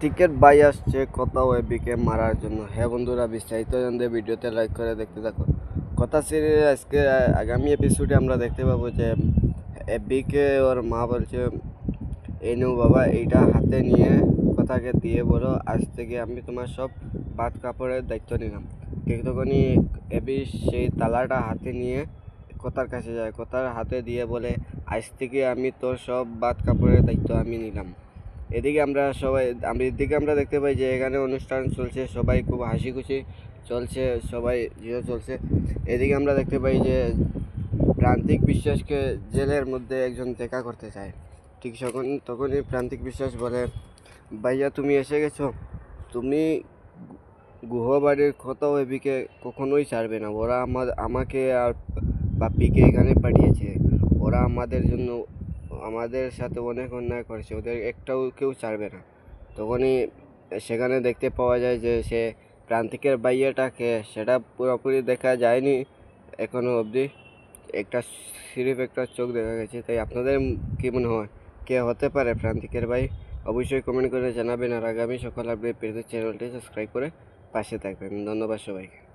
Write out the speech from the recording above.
Ticket by আসছে কোথাও এবিকে মারার জন্য। হ্যাঁ বন্ধুরা, বিস্তারিত জানতে ভিডিওতে লাইক করে দেখতে থাকো। কথা সিরিয়াল আজকে, আগামী এপিসোডে আমরা দেখতে পাবো যে এবিকে ওর মা বলছে, এই নেও বাবা, এইটা হাতে নিয়ে কথাকে দিয়ে বলো, আজ থেকে আমি তোমার সব বাদ কাপড়ের দায়িত্ব নিলাম। ঠিক তখনই এবি সেই তালাটা হাতে নিয়ে কথার কাছে যায়। কথার হাতে দিয়ে বলে, আজ থেকে আমি তোর সব বাদ কাপড়ের দায়িত্ব আমি নিলাম। এদিকে আমরা সবাই, আমি এদিকে আমরা দেখতে পাই যে এখানে অনুষ্ঠান চলছে, সবাই খুব হাসি খুশি চলছে, সবাই ইয়ে চলছে। এদিকে আমরা দেখতে পাই যে প্রান্তিক বিশ্বাসকে জেলের মধ্যে একজন দেখা করতে চায়। ঠিক তখন তখনই প্রান্তিক বিশ্বাস বলে, ভাইয়া, তুমি এসে গেছো? তুমি গুহবাড়ির কোথাও এবিকে কখনোই ছাড়বে না। ওরা আমার, আমাকে আর বাপ্পিকে এখানে পাঠিয়েছে। ওরা আমাদের জন্য আমাদের সাথে অনেক অন্যায় করেছে, ওদের একটাও কেউ ছাড়বে না। তখনই সেখানে দেখতে পাওয়া যায় যে সে প্রান্তিকের বাইয়াটাকে সেটা পুরোপুরি দেখা যায়নি এখনও অবধি। একটা সিরিফ একটা চোখ দেখা গেছে। তাই আপনাদের কী মনে হয়, কে হতে পারে প্রান্তিকের ভাই অবশ্যই কমেন্ট করে জানাবেন। আর আগামী সকাল আপডেট পেতে চ্যানেলটি সাবস্ক্রাইব করে পাশে থাকবেন। ধন্যবাদ সবাইকে।